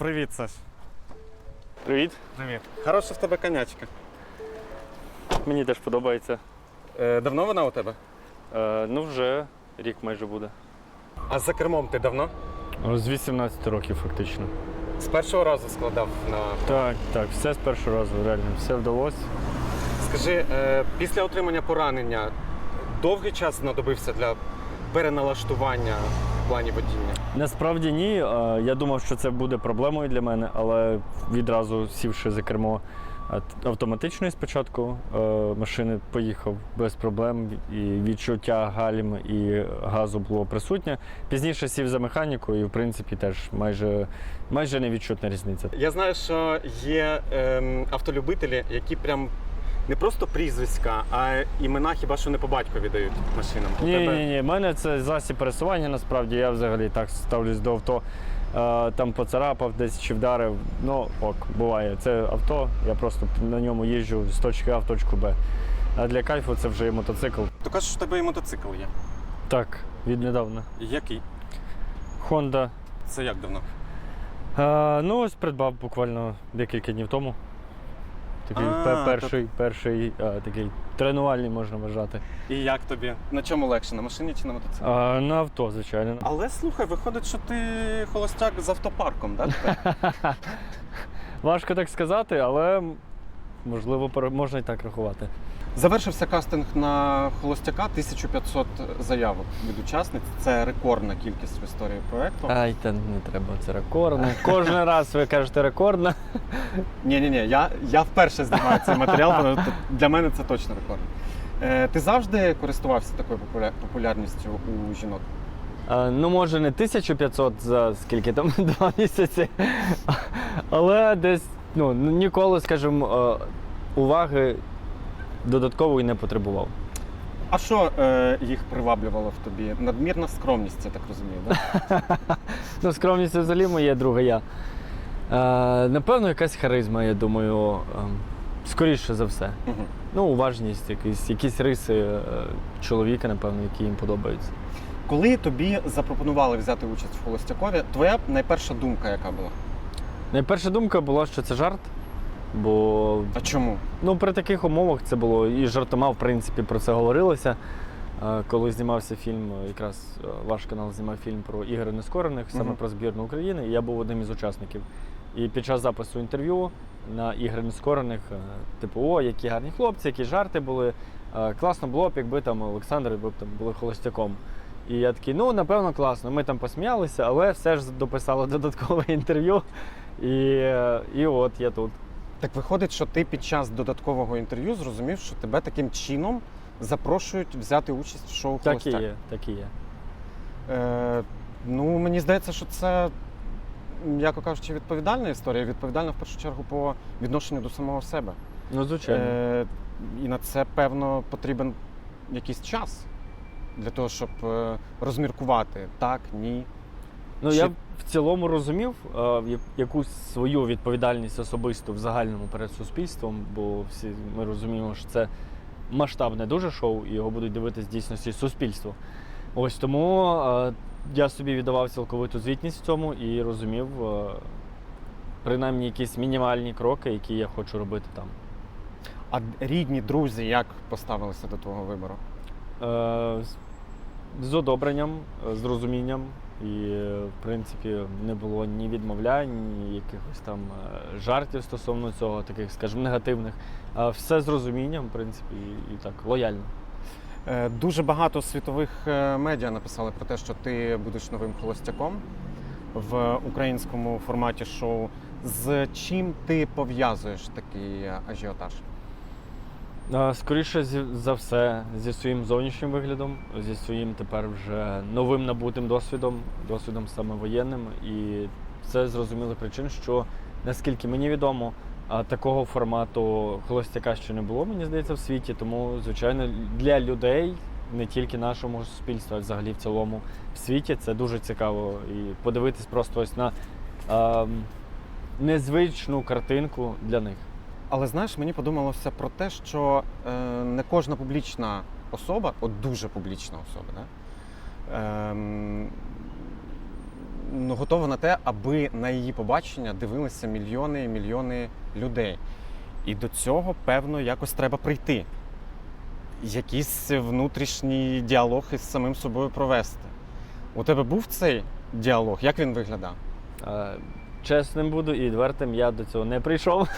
Привіт, Саш. Привіт. Привіт. Хороша в тебе конячка. Мені теж подобається. Е, давно вона у тебе? Е, ну, вже рік майже буде. А за кермом ти давно? З 18 років, фактично. З першого разу складав на. Так, так, все з першого разу, реально, все вдалося. Скажи, е, після отримання поранення довгий час знадобився для переналаштування плані водіння? Насправді ні. Е, Я думав, що це буде проблемою для мене, але відразу сівши за кермо автоматичної спочатку е, машини, поїхав без проблем, і відчуття гальм і газу було присутнє. Пізніше сів за механіку, і в принципі теж майже, майже невідчутна різниця. Я знаю, що є ем, автолюбителі, які прям не просто прізвиська, а імена хіба що не по батькові дають машинам. У Ні, тебе- ні, ні, в мене це засіб пересування. Насправді я взагалі так ставлюсь до авто. Е, Там поцарапав десь чи вдарив. Ну ок, буває. Це авто. Я просто на ньому їжджу з точки А в точку Б. А для кайфу це вже і мотоцикл. То кажеш, що в тебе і мотоцикл є. Так, віднедавна. Який? Honda. Це як давно? Е, ну ось придбав буквально декілька днів тому. Такий А, пе- перший, перший е, такий тренувальний можна вважати. І як тобі? На чому легше? На машині чи на мотоциклі? А, на авто, звичайно. Але слухай, виходить, що ти холостяк з автопарком, так? Важко так сказати, але можливо можна і так рахувати. Завершився кастинг на холостяка 1500 заявок від учасниць. Це рекордна кількість в історії проекту. Ай, та не треба, це рекордно. Кожен раз ви кажете рекордно. Ні, ні, ні, я, я вперше знімаю цей матеріал, тому для мене це точно рекорд. Е, ти завжди користувався такою популя- популярністю у жінок? А, ну, може, не 1500 за скільки там, два місяці. Але десь ну, ніколи, скажімо, е, уваги додаткової не потребував. А що е, їх приваблювало в тобі? Надмірна скромність, я так розумію, так? Ну, скромність це взагалі моє друге я. Е, напевно, якась харизма, я думаю, е, скоріше за все. Угу. Ну, уважність, якісь, якісь риси е, чоловіка, напевно, які їм подобаються. Коли тобі запропонували взяти участь в холостякові, твоя найперша думка яка була? Найперша думка була, що це жарт, бо А чому? ну, при таких умовах це було і жартома, в принципі, про це говорилося. Е, Коли знімався фільм, е, якраз е, ваш канал знімав фільм про ігри нескорених, саме Мгм. про збірну України, і я був одним із учасників. І під час запису інтерв'ю на ігри нескорених, е, типу, о, які гарні хлопці, які жарти були. Е, Класно було б, якби там Олександр ви б там були холостяком. І я такий, ну напевно, класно. Ми там посміялися, але все ж дописали додаткове інтерв'ю. І, е, і от я тут. Так виходить, що ти під час додаткового інтерв'ю зрозумів, що тебе таким чином запрошують взяти участь в шоу Так і є, так і є. Е, ну, мені здається, що це, м'яко кажучи, відповідальна історія. Відповідальна в першу чергу по відношенню до самого себе. Ну, звичайно. Е, і на це, певно, потрібен якийсь час для того, щоб е, розміркувати так, ні. Ну, Чи- я в цілому розумів е, якусь свою відповідальність особисту в загальному перед суспільством, бо всі ми розуміємо, що це масштабне дуже шоу, і його будуть дивитися дійсності суспільство. Ось тому е, я собі віддавав цілковиту звітність в цьому і розумів е, принаймні якісь мінімальні кроки, які я хочу робити там. А рідні, друзі, як поставилися до твого вибору? Е, з- з одобренням, е, з розумінням. І, в принципі, не було ні відмовлянь, ні якихось там е, жартів стосовно цього, таких, скажімо, негативних. Все з розумінням, в принципі, і, так, лояльно. Е, Дуже багато світових е, медіа написали про те, що ти будеш новим холостяком в українському форматі шоу. З чим ти пов'язуєш такий ажіотаж? Скоріше за все, зі своїм зовнішнім виглядом, зі своїм тепер вже новим набутим досвідом, досвідом саме воєнним. І це з зрозумілих причин, що наскільки мені відомо, такого формату холостяка ще не було, мені здається, в світі. Тому, звичайно, для людей, не тільки нашому суспільству, а взагалі в цілому в світі, це дуже цікаво. І подивитись просто ось на а, незвичну картинку для них. Але знаєш, мені подумалося про те, що е, не кожна публічна особа, от дуже публічна особа, да, ем, ну, готова на те, аби на її побачення дивилися мільйони і мільйони людей. І до цього, певно, якось треба прийти. Якийсь внутрішній діалог із самим собою провести. У тебе був цей діалог? Як він виглядав? Чесним буду і відвертим, я до цього не прийшов.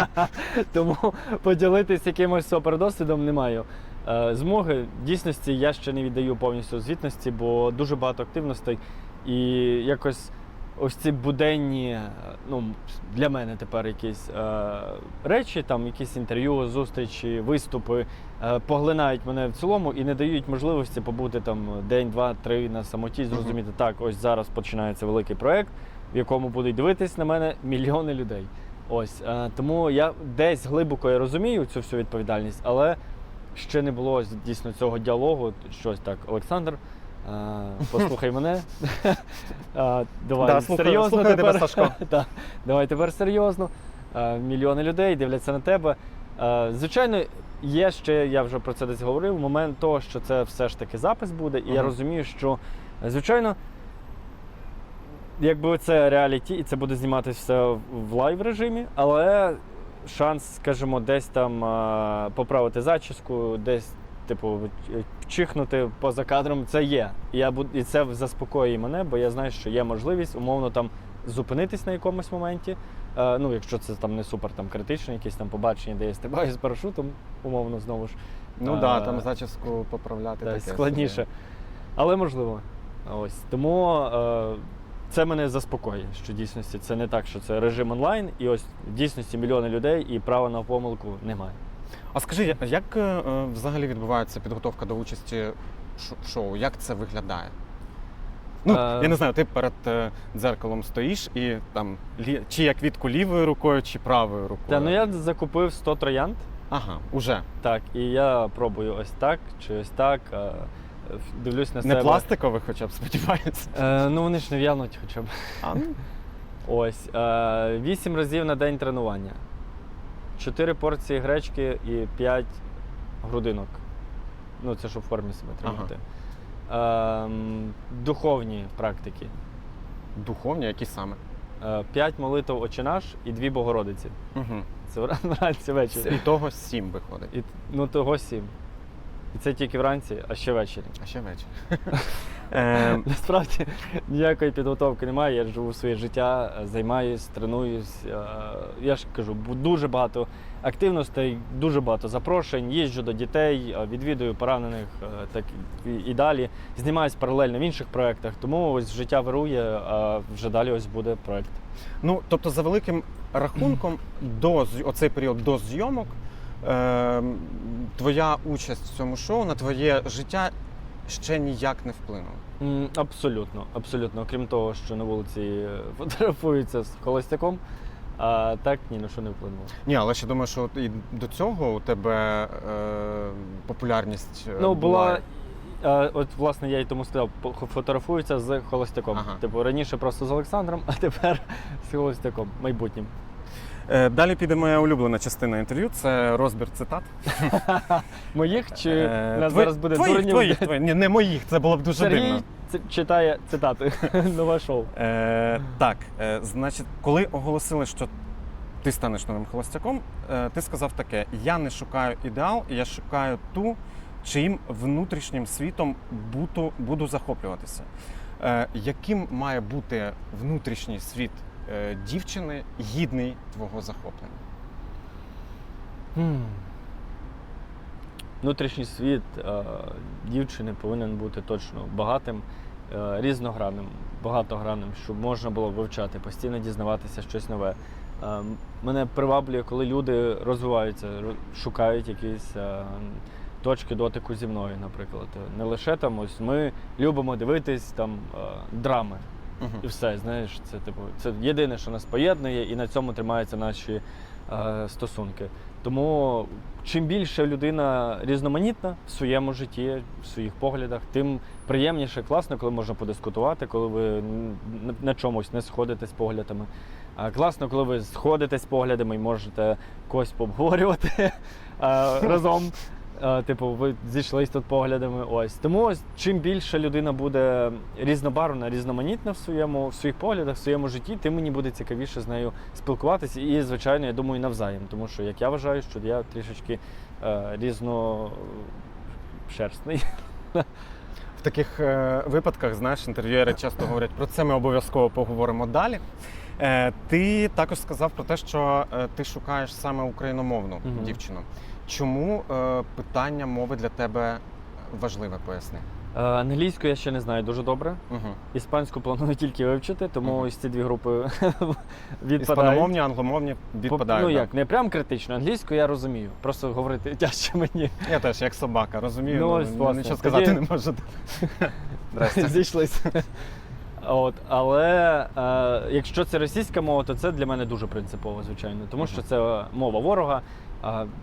Тому поділитись якимось супердосвідом не маю. Е, Змоги дійсності я ще не віддаю повністю звітності, бо дуже багато активностей. І якось ось ці буденні, е, ну, для мене тепер якісь е, речі, там якісь інтерв'ю, зустрічі, виступи е, поглинають мене в цілому і не дають можливості побути там день, два, три на самоті, зрозуміти, так, ось зараз починається великий проект в якому будуть дивитись на мене мільйони людей. Ось е, тому я десь глибоко я розумію цю всю відповідальність, але ще не було дійсно цього діалогу. Щось так, Олександр, е, послухай мене. Е, Давай Да, серйозно тебе, тепер. Сашко. Давай тепер серйозно. Мільйони людей дивляться на тебе. Звичайно, є ще, я вже про це десь говорив, момент того, що це все ж таки запис буде, і я розумію, що звичайно. Якби це реаліті, і це буде зніматися все в лайв режимі, але шанс, скажімо, десь там поправити зачіску, десь, типу, вчихнути поза кадром, це є. І, я буд... і це заспокоює мене, бо я знаю, що є можливість умовно там зупинитись на якомусь моменті. Е, ну, якщо це там не супер там критичне, якесь там побачення, де я стрибаю з парашутом, умовно знову ж. Ну так, да, там зачіску поправляти. та, таке складніше. собі. Але можливо. Ось. Тому е, це мене заспокоює, що в дійсності це не так, що це режим онлайн, і ось в дійсності мільйони людей і права на помилку немає. А скажи, як е, е, взагалі відбувається підготовка до участі в шоу? Як це виглядає? Ну, Е. я не знаю, ти перед е, дзеркалом стоїш і там лі... чи як квітку лівою рукою, чи правою рукою. Та ну я закупив 100 троянд, Ага, уже. так, і я пробую ось так чи ось так. е, Дивлюсь на Не себе. пластикових, хоча б сподіваюся. Е, ну вони ж не в'януть хоча б. А, ну, Ось. Е, 8 разів на день тренування. 4 порції гречки і 5 грудинок. Ну, це щоб в формі себе тримати. Ем, духовні практики. духовні, які саме. 5 молитв «Отче наш» і 2 Богородиці. Угу. Це вра- вранці ввечері. І того сім виходить. І, ну, того 7. І це тільки вранці, а ще ввечері. А ще вечір. Е, Насправді ніякої підготовки немає. Я живу своє життя, займаюсь, тренуюсь. Е, Я ж кажу, бу- дуже багато активностей, дуже багато запрошень. Їжджу до дітей, е, відвідую поранених, е, так і- і далі. Знімаюсь паралельно в інших проєктах. Тому ось життя вирує, а вже далі ось буде проєкт. Ну, тобто, за великим рахунком, до зй- оцей період до зйомок, е, твоя участь в цьому шоу на твоє життя ще ніяк не вплинула. М, Абсолютно, абсолютно. Окрім того, що на вулиці е, фотографуються з холостяком, а так ні на що не вплинуло. Ні, але ще думаю, що от і до цього у тебе е, популярність е, Ну, була. е, От, власне, я й тому сказав, по- фотографуються з холостяком. Ага. Типу, раніше просто з Олександром, а тепер з холостяком майбутнім. Е, Далі піде моя улюблена частина інтерв'ю. Це розбір цитат. Моїх чи Е, нас зараз буде твоїх, твоїх, твоїх. Ні, не моїх, це було б дуже дивно. читає цитати. Нове шоу. Е, так, е, значить, коли оголосили, що ти станеш новим холостяком, ти сказав таке: я не шукаю ідеал, я шукаю ту, чиїм внутрішнім світом буду, буду захоплюватися. Е, яким має бути внутрішній світ дівчини гідний твого захоплення? Хм. Внутрішній світ е, дівчини повинен бути точно багатим, е, різногранним, багатогранним, щоб можна було вивчати, постійно дізнаватися щось нове. Е, мене приваблює, коли люди розвиваються, шукають якісь е, точки дотику зі мною, наприклад. Не лише там ось ми любимо дивитись там е, драми. І все, знаєш, це типу, це єдине, що нас поєднує, і на цьому тримаються наші е, стосунки. Тому чим більше людина різноманітна в своєму житті, в своїх поглядах, тим приємніше, класно, коли можна подискутувати, коли ви на, чомусь не сходите з поглядами. Класно, коли ви сходите з поглядами і можете когось пообговорювати е, разом. Е, Типу, ви зійшлись тут поглядами. Ось тому ось чим більше людина буде різнобарвна, різноманітна в своєму в своїх поглядах, в своєму житті, тим мені буде цікавіше з нею спілкуватися. І, звичайно, я думаю, навзаєм. Тому що як я вважаю, що я трішечки е, різношерстний. В таких е, випадках, знаєш, інтерв'юери часто говорять про це. Ми обов'язково поговоримо далі. Е, ти також сказав про те, що е, ти шукаєш саме україномовну Мгм. дівчину. Чому е, питання мови для тебе важливе, поясни? Е, Англійську я ще не знаю дуже добре. Угу. Іспанську планую тільки вивчити, тому Мгм. ось ці дві групи відпадають. Іспаномовні, англомовні відпадають. Ну да. як, не прям критично. Англійську я розумію. Просто говорити тяжче мені. Я теж як собака, розумію, Ну, ну, ось, власне. нічого Тоді- сказати не можу. Здрасте. Зійшлися. От, але е, якщо це російська мова, то це для мене дуже принципово, звичайно, тому що це мова ворога.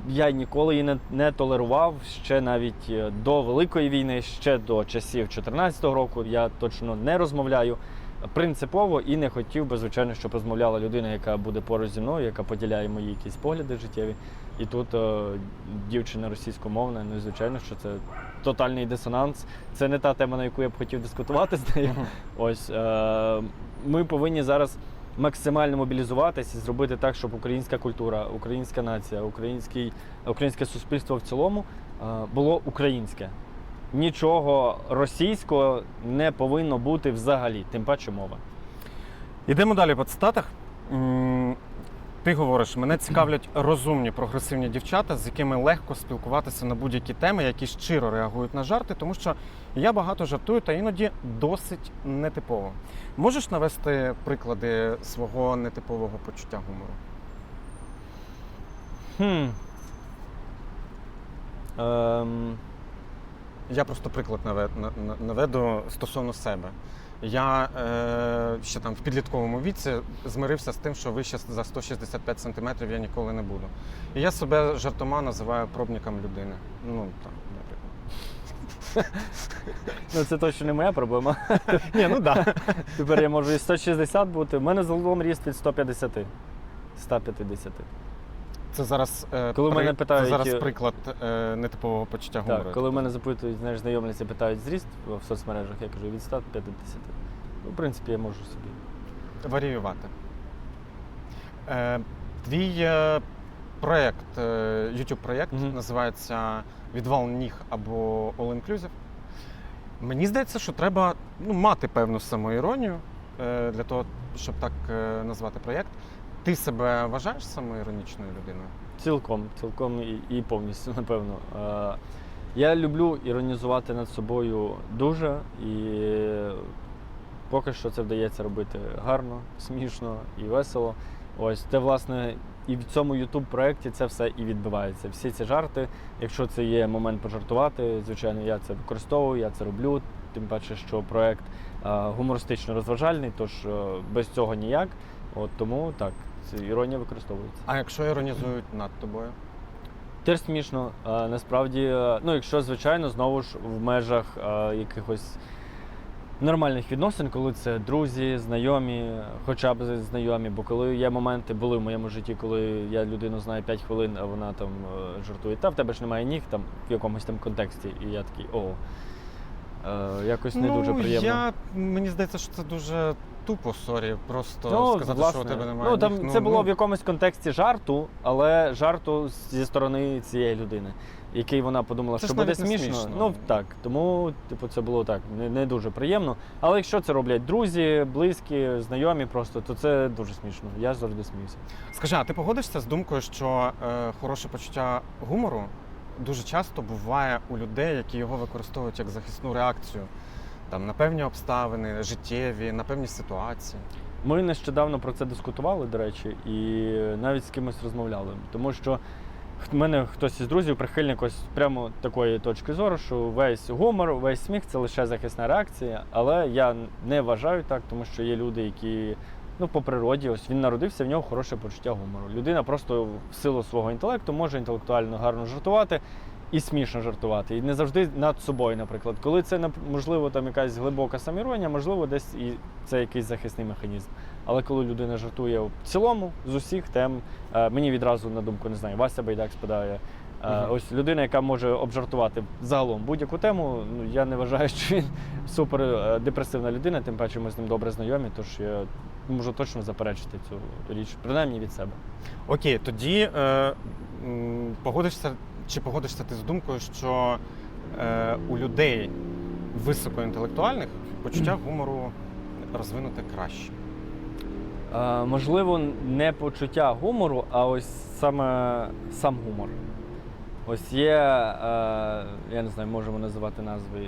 Я ніколи її не, не толерував ще навіть е, до Великої війни, ще до часів 2014 року. Я точно не розмовляю принципово і не хотів би, звичайно, щоб розмовляла людина, яка буде поруч зі мною, яка поділяє мої якісь погляди життєві. І тут е, дівчина російськомовна, ну і звичайно, що це тотальний дисонанс. Це не та тема, на яку я б хотів дискутувати з нею. Ось е, ми повинні зараз максимально мобілізуватись і зробити так, щоб українська культура, українська нація, український, українське суспільство в цілому е, було українське. Нічого російського не повинно бути взагалі, тим паче мова. Йдемо далі по цитатах. Ти говориш, мене цікавлять розумні прогресивні дівчата, з якими легко спілкуватися на будь-які теми, які щиро реагують на жарти, тому що я багато жартую та іноді досить нетипово. Можеш навести приклади свого нетипового почуття гумору? Хм. Ем, Я просто приклад наве- на- на- наведу стосовно себе. Я е, ще там в підлітковому віці змирився з тим, що вище за 165 сантиметрів я ніколи не буду. І я себе жартома називаю пробником людини. Ну там, наприклад. ну це точно не моя проблема. Ні, ну да. Тепер я можу і 160 бути. У мене загалом ріст від 150. 150. Це зараз, е, Коли мене питають, це зараз е, приклад е, нетипового почуття гумору. Так, коли мене запитують, знаєш, знайомляться, питають зріст в соцмережах, я кажу від 150. Ну, в принципі, я можу собі. варіювати. Е, твій е, проєкт, е, YouTube проєкт Мгм. називається Відвал ніг або All Inclusive. Мені здається, що треба ну, мати певну самоіронію е, для того, щоб так е, назвати проєкт. Ти себе вважаєш самоіронічною людиною? Цілком, цілком і, і повністю, напевно. Е, я люблю іронізувати над собою дуже, і поки що це вдається робити гарно, смішно і весело. Ось це, власне, і в цьому youtube проєкті це все і відбувається. Всі ці жарти, якщо це є момент пожартувати, звичайно, я це використовую, я це роблю. Тим паче, що проєкт е, гумористично розважальний, тож е, без цього ніяк. От тому так, це іронія використовується. А якщо іронізують над тобою? Теж смішно. А, насправді, е, ну, якщо, звичайно, знову ж в межах е, якихось нормальних відносин, коли це друзі, знайомі, хоча б знайомі. Бо коли є моменти, були в моєму житті, коли я людину знаю 5 хвилин, а вона там е, жартує, та в тебе ж немає ніг там в якомусь там контексті. І я такий, о. Е, якось не дуже приємно. Ну, Я, мені здається, що це дуже тупо, сорі. Просто Ну, сказати, власне, що у тебе немає. Ну, там ніг. це було в якомусь контексті жарту, але жарту зі сторони цієї людини, який вона подумала, Це що буде смішно. смішно. Ну так, тому, типу, це було так, не, не дуже приємно. Але якщо це роблять друзі, близькі, знайомі просто, то це дуже смішно. Я завжди сміюся. Скажи, а ти погодишся з думкою, що е, хороше почуття гумору дуже часто буває у людей, які його використовують як захисну реакцію там, на певні обставини, життєві, на певні ситуації. Ми нещодавно про це дискутували, до речі, і навіть з кимось розмовляли. Тому що в мене хтось із друзів прихильник ось прямо такої точки зору, що весь гумор, весь сміх це лише захисна реакція. Але я не вважаю так, тому що є люди, які ну, по природі, ось він народився, в нього хороше почуття гумору. Людина просто в силу свого інтелекту може інтелектуально гарно жартувати. І смішно жартувати, і не завжди над собою, наприклад. Коли це можливо там якась глибока саміронія, можливо, десь і це якийсь захисний механізм. Але коли людина жартує в цілому з усіх тем, е, мені відразу на думку не знаю, Вася Байдак спадає, Е, Мгм. Ось людина, яка може обжартувати загалом будь-яку тему. Ну я не вважаю, що він супер е, депресивна людина, тим паче ми з ним добре знайомі, тож я можу точно заперечити цю річ, принаймні від себе. Окей, тоді е, м, погодишся чи погодишся ти з думкою, що е, у людей високоінтелектуальних почуття гумору розвинуте краще. Е, можливо, не почуття гумору, а ось саме сам гумор. Ось є, е, я не знаю, можемо називати назви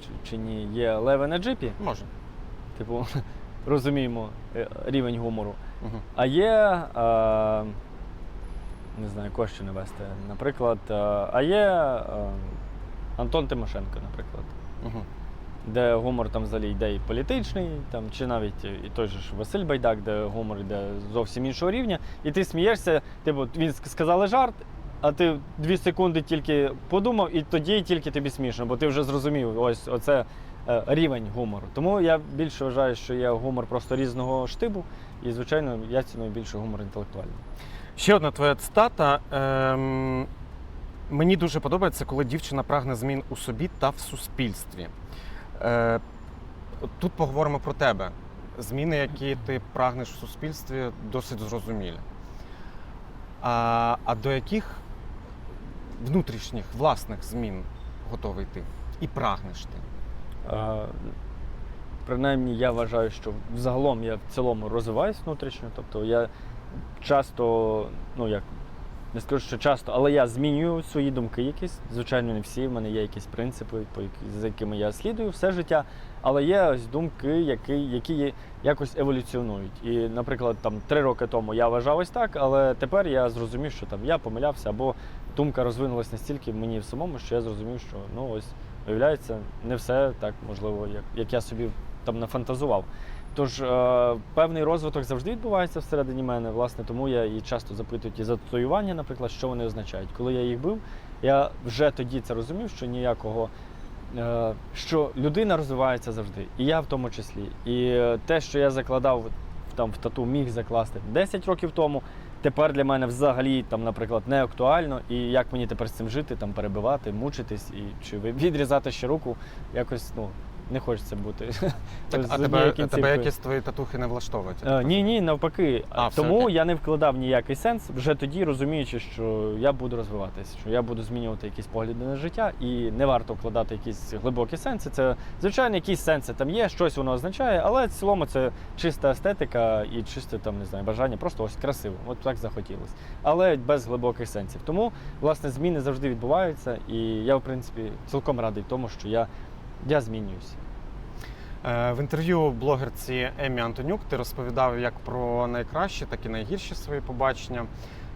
чи, чи ні, є леви на джипі, Може. типу, розуміємо е, рівень гумору. Угу. А є, е, не знаю, кого ще навести, наприклад, е, а є Антон Тимошенко, наприклад, Угу. де гумор там взагалі йде і політичний, там, чи навіть і той же ж Василь Байдак, де гумор йде зовсім іншого рівня, і ти смієшся, типу, він сказали жарт. А ти дві секунди тільки подумав, і тоді тільки тобі смішно, бо ти вже зрозумів, ось оце рівень гумору. Тому я більше вважаю, що є гумор просто різного штибу, і, звичайно, я ціную більше гумор інтелектуальний. Ще одна твоя цитата. Ем, мені дуже подобається, коли дівчина прагне змін у собі та в суспільстві. Е, тут поговоримо про тебе. Зміни, які ти прагнеш в суспільстві, досить зрозумілі. А, а до яких внутрішніх власних змін готовий ти? І прагнеш ти? Принаймні, я вважаю, що взагалом я в цілому розвиваюсь внутрішньо. Тобто я часто, ну як не скажу, що часто, але я змінюю свої думки якісь. Звичайно, не всі. В мене є якісь принципи, по за якими я слідую все життя. Але є ось думки, які, які якось еволюціонують. І, наприклад, там три роки тому я вважав ось так, але тепер я зрозумів, що там я помилявся, або думка розвинулась настільки мені в самому, що я зрозумів, що ну ось виявляється, не все так можливо, як, як я собі там нафантазував. Тож е, певний розвиток завжди відбувається всередині мене, власне, тому я і часто запитую ті татуювання, наприклад, що вони означають. Коли я їх бив, я вже тоді це розумів, що ніякого. е, Що людина розвивається завжди, і я в тому числі. І е, те, що я закладав там в тату, міг закласти 10 років тому, тепер для мене взагалі там, наприклад, не актуально. І як мені тепер з цим жити, там перебивати, мучитись і чи відрізати ще руку, якось ну не хочеться бути. Так, а тебе, тебе якісь твої татухи не влаштовують? Е, ні, ні, навпаки. А, Тому окей. я не вкладав ніякий сенс вже тоді, розуміючи, що я буду розвиватися, що я буду змінювати якісь погляди на життя, і не варто вкладати якісь глибокі сенси. Це звичайно, якісь сенси там є, щось воно означає, але в цілому це чиста естетика і чисте там не знаю, бажання, просто ось красиво. От так захотілося. Але без глибоких сенсів. Тому власне зміни завжди відбуваються, і я, в принципі, цілком радий тому, що я, я змінююся. Е, В інтерв'ю блогерці Емі Антонюк ти розповідав як про найкращі, так і найгірші свої побачення.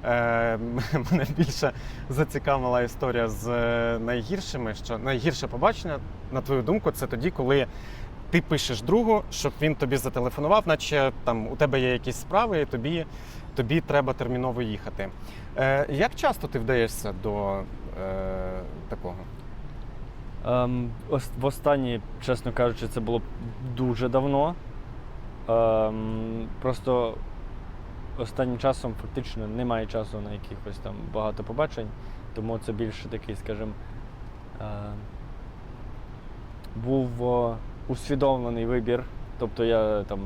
Е, Мене більше зацікавила історія з е, найгіршими. Що найгірше побачення, на твою думку, це тоді, коли ти пишеш другу, щоб він тобі зателефонував, наче там у тебе є якісь справи, і тобі, тобі треба терміново їхати. Як часто ти вдаєшся до е, такого? Ем, ос- Востаннє, чесно кажучи, це було дуже давно. Ем, просто останнім часом фактично немає часу на якихось там багато побачень, тому це більше такий, скажімо, е, був о, усвідомлений вибір. Тобто я там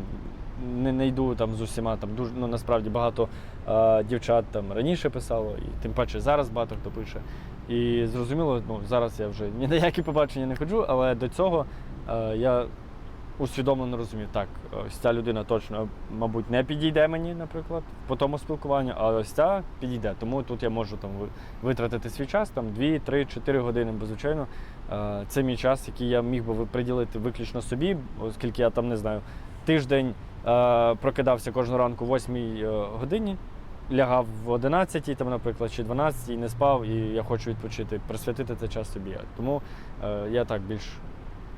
не, не йду там з усіма там дуже ну насправді багато е, дівчат там раніше писало, і тим паче зараз багато хто пише. І зрозуміло, ну зараз я вже ні на які побачення не ходжу, але до цього е, я усвідомлено розумів, так, ось ця людина точно, мабуть, не підійде мені, наприклад, по тому спілкуванню, а ось ця підійде. Тому тут я можу там витратити свій час, там 2, 3, 4 години, бо звичайно, е, це мій час, який я міг би приділити виключно собі, оскільки я там не знаю, тиждень е, прокидався кожного ранку о 8 е, годині лягав в 11, там, наприклад, чи 12 і не спав, і я хочу відпочити, присвятити цей час собі. Тому е, я так більш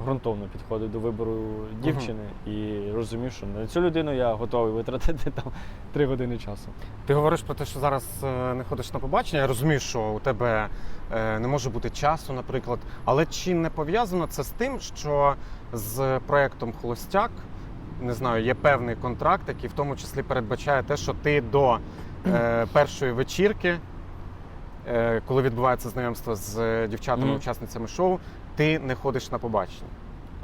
ґрунтовно підходив до вибору дівчини і розумів, що на цю людину я готовий витратити там 3 години часу. Ти говориш про те, що зараз е, не ходиш на побачення. Я розумію, що у тебе е, не може бути часу, наприклад. Але чи не пов'язано це з тим, що з проектом Холостяк не знаю, є певний контракт, який в тому числі передбачає те, що ти до е, першої вечірки е, коли відбувається знайомство з е, дівчатами, Мгм. учасницями шоу, ти не ходиш на побачення.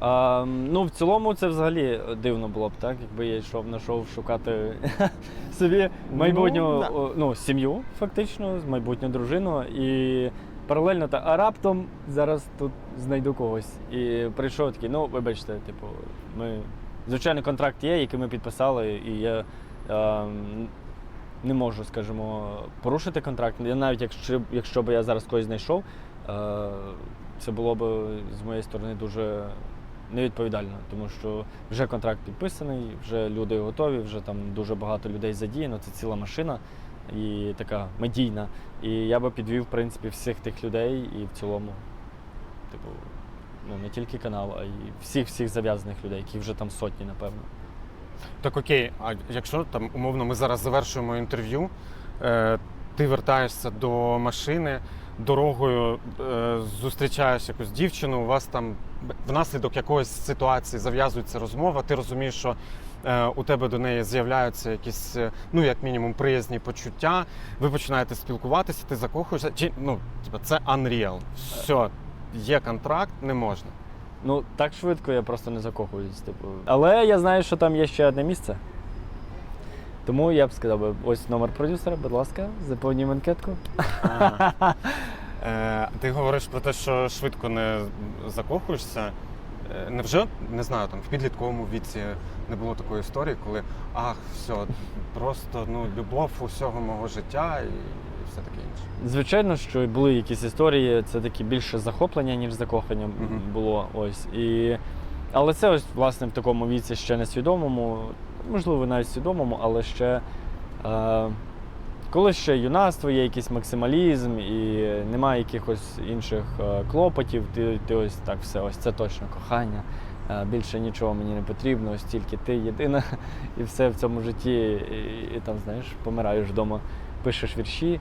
А, ну, в цілому це взагалі дивно було б, так, якби я йшов на шоу шукати собі майбутню Ну, да. о, ну, сім'ю, фактично, майбутню дружину. І паралельно та а раптом зараз тут знайду когось. І прийшов такий, ну, вибачте, типу, ми. Звичайно, контракт є, який ми підписали, і я е, не можу, скажімо, порушити контракт. Я навіть якщо, якщо б я зараз когось знайшов, е, це було б з моєї сторони дуже невідповідально, тому що вже контракт підписаний, вже люди готові, вже там дуже багато людей задіяно, це ціла машина і така медійна. І я би підвів, в принципі, всіх тих людей і в цілому, типу, ну не тільки канал, а й всіх всіх зав'язаних людей, які вже там сотні, напевно. Так окей, а якщо там умовно ми зараз завершуємо інтерв'ю, е, ти вертаєшся до машини, дорогою е, зустрічаєш якусь дівчину, у вас там внаслідок якоїсь ситуації зав'язується розмова, ти розумієш, що е, у тебе до неї з'являються якісь, е, ну як мінімум, приязні почуття, ви починаєте спілкуватися, ти закохуєшся. Чи ну, це unreal. Все, є контракт, не можна. Ну, так швидко я просто не закохуюсь. Типу. Але я знаю, що там є ще одне місце. Тому я б сказав, ось номер продюсера, будь ласка, заповнюємо анкетку. Ага. Е, ти говориш про те, що швидко не закохуєшся. Е, Невже не знаю, там в підлітковому віці не було такої історії, коли ах, все, просто ну, любов усього мого життя і все таке інше. Звичайно, що були якісь історії, це такі більше захоплення, ніж закохання було. Ось. І... Але це ось власне в такому віці ще несвідомому, можливо, навіть свідомому, але ще. Е... Коли ще юнацтво, є якийсь максималізм і немає якихось інших е, клопотів, ти, ти ось так все, ось це точно кохання. е, Більше нічого мені не потрібно, ось тільки ти єдина, і все в цьому житті, і, і там, знаєш, помираєш вдома, пишеш вірші.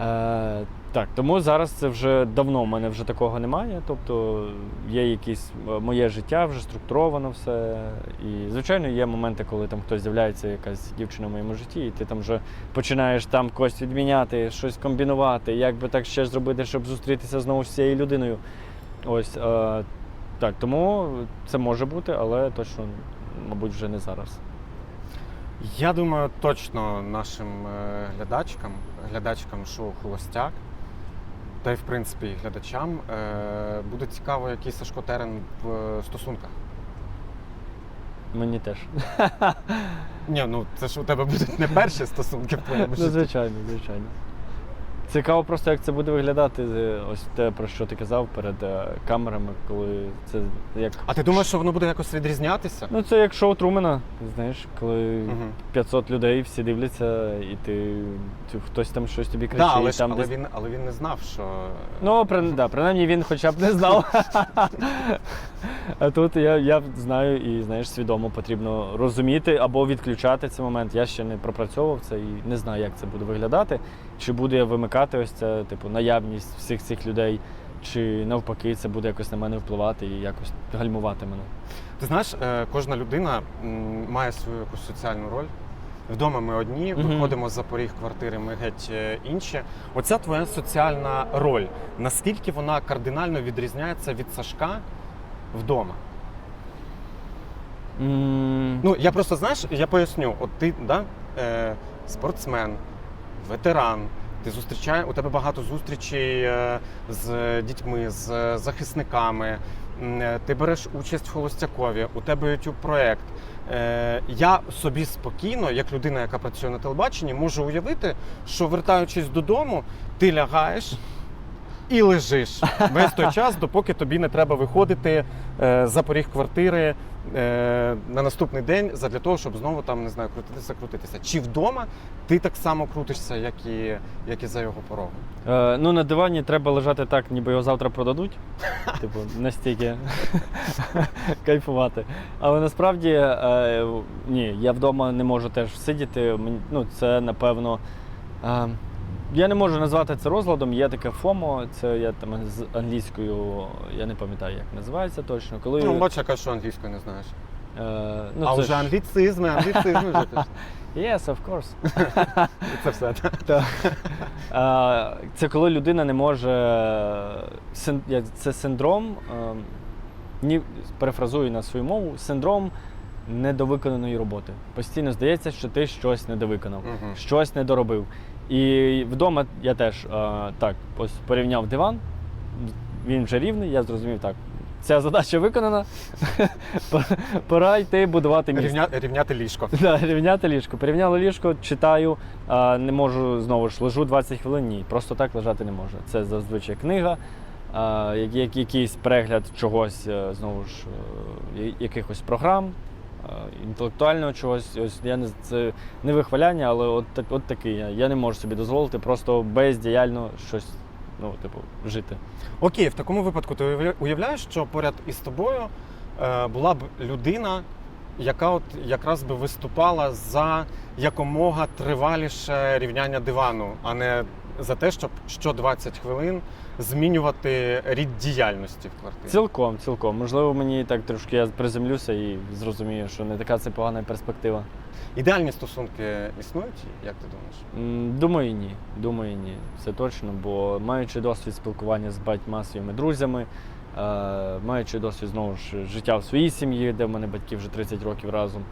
Е, так, тому зараз це вже давно в мене вже такого немає. Тобто є якісь е, моє життя, вже структуровано все. І, звичайно, є моменти, коли там хтось з'являється, якась дівчина в моєму житті, і ти там вже починаєш там когось відміняти, щось комбінувати, як би так ще зробити, щоб зустрітися знову з цією людиною. Ось е, так, тому це може бути, але точно, мабуть, вже не зараз. Я думаю, точно нашим е, глядачкам, глядачкам шоу Холостяк, та й в принципі і глядачам е, буде цікаво, який Сашко Терен в стосунках. Мені теж. Ні, ну це ж у тебе будуть не перші стосунки в твоєму Ну, звичайно, звичайно. Цікаво просто, як це буде виглядати, е, ось те, про що ти казав перед е, камерами, коли це як. А ти думаєш, що воно буде якось відрізнятися? Ну, це як шоу Трумена, знаєш, коли Мгм. 500 людей всі дивляться, і ти, ти хтось там щось тобі кричить. Да, але, там але, десь... він, але він не знав, що. Ну, при, да, принаймні він хоча б не знав. а тут я, я знаю і знаєш, свідомо потрібно розуміти або відключати цей момент. Я ще не пропрацьовував це і не знаю, як це буде виглядати. Чи буде я вимикати ось це, типу, наявність всіх цих людей, чи навпаки, це буде якось на мене впливати і якось гальмувати мене. Ти знаєш, е, кожна людина має свою якусь соціальну роль. Вдома ми одні, виходимо за поріг квартири, ми геть е, інші. Оця твоя соціальна роль. Наскільки вона кардинально відрізняється від Сашка вдома? М, Ну, я просто знаєш, я поясню, от ти да, е, спортсмен, ветеран. Ти зустрічає, у тебе багато зустрічей е, з дітьми, з захисниками. Е, Ти береш участь в холостякові, у тебе youtube проект. Е, я собі спокійно, як людина, яка працює на телебаченні, можу уявити, що вертаючись додому, ти лягаєш і лежиш весь той час, допоки тобі не треба виходити е, за поріг квартири е, на наступний день задля того, щоб знову там не знаю, крутитися, крутитися. Чи вдома ти так само крутишся, як і, як і за його порогом? Е, ну, на дивані треба лежати так, ніби його завтра продадуть. Типу, настільки кайфувати. Але насправді е, ні, я вдома не можу теж сидіти. Ну, це напевно. Е, я не можу назвати це розладом, є таке FOMO, це я там з англійською, я не пам'ятаю, як називається точно. Коли... Ну, бачиш, яка що англійською не знаєш. Е, ну, а це вже ж- англіцизми, англіцизми вже пішли. Yes, of course. Це все. так? Так. Це коли людина не може. Це синдром, ем, ні, перефразую на свою мову, синдром недовиконаної роботи. Постійно здається, що ти щось недовиконав, Мгм. щось недоробив. І вдома я теж а, так ось порівняв диван, він вже рівний, я зрозумів так. Ця задача виконана. Пора йти будувати місто. Рівня, рівняти ліжко. Да, рівняти ліжко. Порівняло ліжко, читаю, а, не можу знову ж лежу 20 хвилин. Ні, просто так лежати не можу. Це зазвичай книга, а, як, як, якийсь перегляд чогось, е, знову ж, е, якихось програм, е, інтелектуального чогось. Ось я не це не вихваляння, але от, так, от такий я. Я не можу собі дозволити просто бездіяльно щось, ну, типу, жити. Окей, в такому випадку ти уявля- уявляєш, що поряд із тобою е, була б людина, яка от якраз би виступала за якомога триваліше рівняння дивану, а не за те, щоб що 20 хвилин змінювати рід діяльності в квартирі. Цілком, цілком. Можливо, мені так трошки я приземлюся і зрозумію, що не така це погана перспектива. Ідеальні стосунки існують, як ти думаєш? Думаю, ні. Думаю, ні. Це точно, бо маючи досвід спілкування з багатьма своїми друзями, маючи досвід знову ж життя в своїй сім'ї, де в мене батьки вже 30 років разом,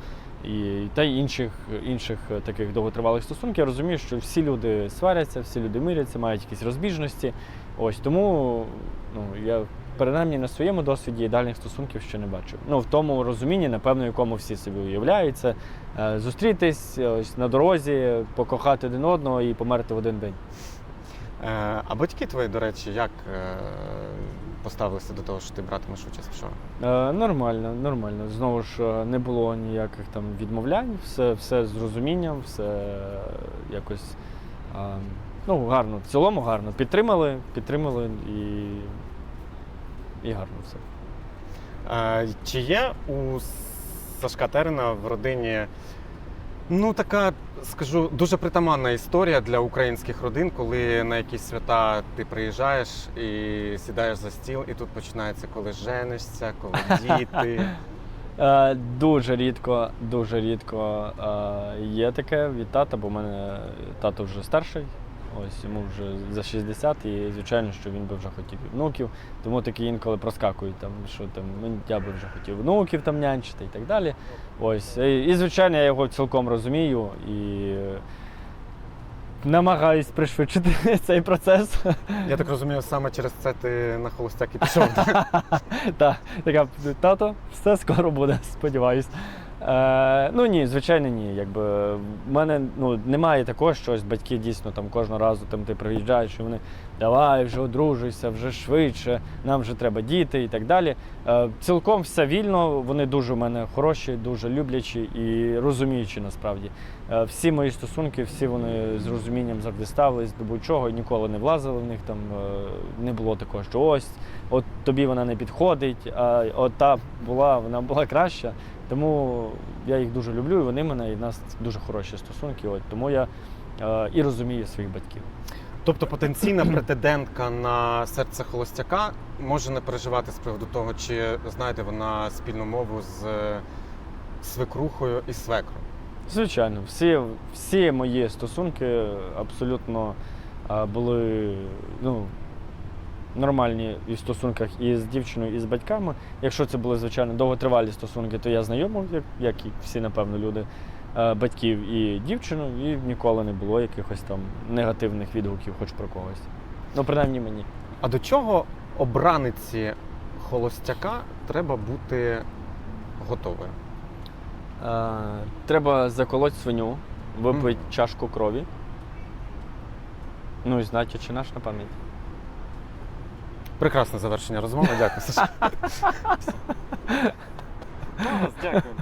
і та й інших, інших е, таких довготривалих стосунків, я розумію, що всі люди сваряться, всі люди миряться, мають якісь розбіжності. Ось тому ну, я принаймні на своєму досвіді ідеальних стосунків ще не бачу. Ну, в тому розумінні, напевно, якому всі собі уявляють, це е, зустрітись ось на дорозі, покохати один одного і померти в один день. Е, а батьки твої, до речі, як е, поставилися до того, що ти братимеш участь в шоу? Е, нормально, нормально. Знову ж е, не було ніяких там відмовлянь, все, все з розумінням, все якось е, ну, гарно. В цілому гарно. Підтримали, підтримали і, і гарно все. Е, Чи є у Сашка Терена в родині ну така, скажу, дуже притаманна історія для українських родин, коли на якісь свята ти приїжджаєш і сідаєш за стіл, і тут починається, коли женишся, коли діти. Е, дуже рідко, дуже рідко е, є таке від тата, бо в мене тато вже старший. Ось йому вже за 60, і звичайно, що він би вже хотів і внуків. Тому такі інколи проскакують там, що там «Ну, я би вже хотів внуків там нянчити і так далі. Ось. І, і звичайно, я його цілком розумію і е, намагаюсь пришвидшити цей процес. Я так розумію, саме через це ти на холостяк і пішов. Так, така тато, все скоро буде, сподіваюсь. Е, ну ні, звичайно, ні. Якби в мене ну, немає такого, що батьки дійсно там кожного разу там ти приїжджаєш, і вони давай, вже одружуйся, вже швидше, нам вже треба діти і так далі. Е, цілком все вільно, вони дуже в мене хороші, дуже люблячі і розуміючі насправді. Е, всі мої стосунки, всі вони з розумінням завжди ставились до будь-чого, і ніколи не влазили в них. Там е, не було такого, що ось от тобі вона не підходить, а от та була, вона була краща. Тому я їх дуже люблю, і вони мене, і в нас дуже хороші стосунки. От, тому я е, і розумію своїх батьків. Тобто потенційна претендентка на серце холостяка може не переживати з приводу того, чи знайде вона спільну мову з свекрухою і свекром. Звичайно, всі, всі мої стосунки абсолютно е, були ну, нормальні і в стосунках і з дівчиною, і з батьками. Якщо це були, звичайно, довготривалі стосунки, то я знайомив, як, як і всі, напевно, люди, е, батьків і дівчину, і ніколи не було якихось там негативних відгуків хоч про когось. Ну, принаймні мені. А до чого обраниці холостяка треба бути готовою? Е, треба заколоть свиню, випити Мгм. чашку крові. Ну і знати, чи наш на пам'ять. Прекрасне завершення розмови. Дякую, Саша. Дякую.